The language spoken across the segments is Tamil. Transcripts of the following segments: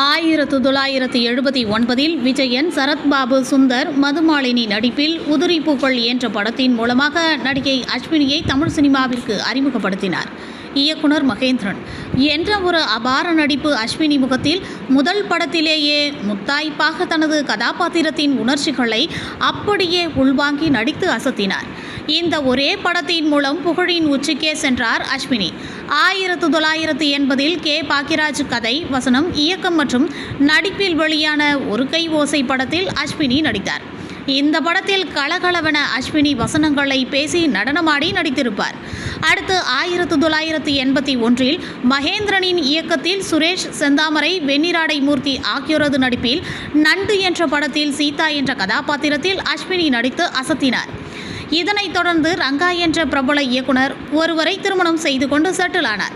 ஆயிரத்து தொள்ளாயிரத்து எழுபத்தி ஒன்பதில் விஜயன் சரத்பாபு சுந்தர் மதுமாலினி நடிப்பில் உதிரி பூக்கள் என்ற படத்தின் மூலமாக நடிகை அஸ்வினியை தமிழ் சினிமாவிற்கு அறிமுகப்படுத்தினார். இயக்குனர் மகேந்திரன். என்ற ஒரு அபார நடிப்பு அஸ்வினி முகத்தில் முதல் படத்திலேயே முத்தாய்ப்பாக தனது கதாபாத்திரத்தின் உணர்ச்சிகளை அப்படியே உள்வாங்கி நடித்து அசத்தினார். இந்த ஒரே படத்தின் மூலம் புகழின் உச்சிக்கே சென்றார் அஸ்வினி. ஆயிரத்து தொள்ளாயிரத்து எண்பதில் கே. பாக்கிராஜ் கதை வசனம் இயக்கம் மற்றும் நடிப்பில் வெளியான ஒரு கை ஓசை படத்தில் அஸ்வினி நடித்தார். இந்த படத்தில் கலகலவென அஸ்வினி வசனங்களை பேசி நடனமாடி நடித்திருப்பார். அடுத்து ஆயிரத்து தொள்ளாயிரத்து எண்பத்தி ஒன்றில் மகேந்திரனின் இயக்கத்தில் சுரேஷ் செந்தாமரை வெண்ணிராடை மூர்த்தி ஆகியோரது நடிப்பில் நண்டு என்ற படத்தில் சீதா என்ற கதாபாத்திரத்தில் அஸ்வினி நடித்து அசத்தினார். இதனைத் தொடர்ந்து ரங்கா என்ற பிரபல இயக்குனர் ஒருவரை திருமணம் செய்து கொண்டு செட்டில் ஆனார்.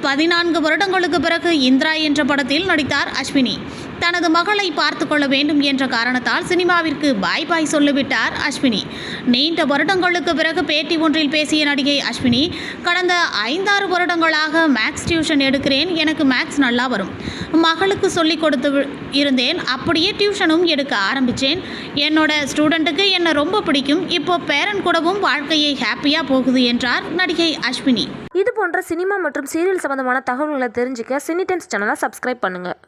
பதினான்கு வருடங்களுக்கு பிறகு இந்திரா என்ற படத்தில் நடித்தார் அஸ்வினி. தனது மகளை பார்த்து கொள்ள வேண்டும் என்ற காரணத்தால் சினிமாவிற்கு பாய் பாய் சொல்லிவிட்டார் அஸ்வினி. நீண்ட வருடங்களுக்கு பிறகு பேட்டி ஒன்றில் பேசிய நடிகை அஸ்வினி கடந்த ஐந்தாறு வருடங்களாக மேக்ஸ் டியூஷன் எடுக்கிறேன் எனக்கு மேக்ஸ் நல்லா வரும். மகளுக்கு சொல்லிக் கொடுத்து இருந்தேன் அப்படியே டியூஷனும் எடுக்க ஆரம்பித்தேன் என்னோட ஸ்டூடெண்ட்டுக்கு என்னை ரொம்ப பிடிக்கும். இப்போ பேரன் கூடவும் வாழ்க்கையை ஹாப்பியாக போகுது என்றார் நடிகை அஸ்வினி. இது போன்ற சினிமா மற்றும் சீரியல் சம்பந்தமான தகவல்களை தெரிஞ்சுக்க சினி டைம்ஸ் சேனலை சப்ஸ்கிரைப் பண்ணுங்கள்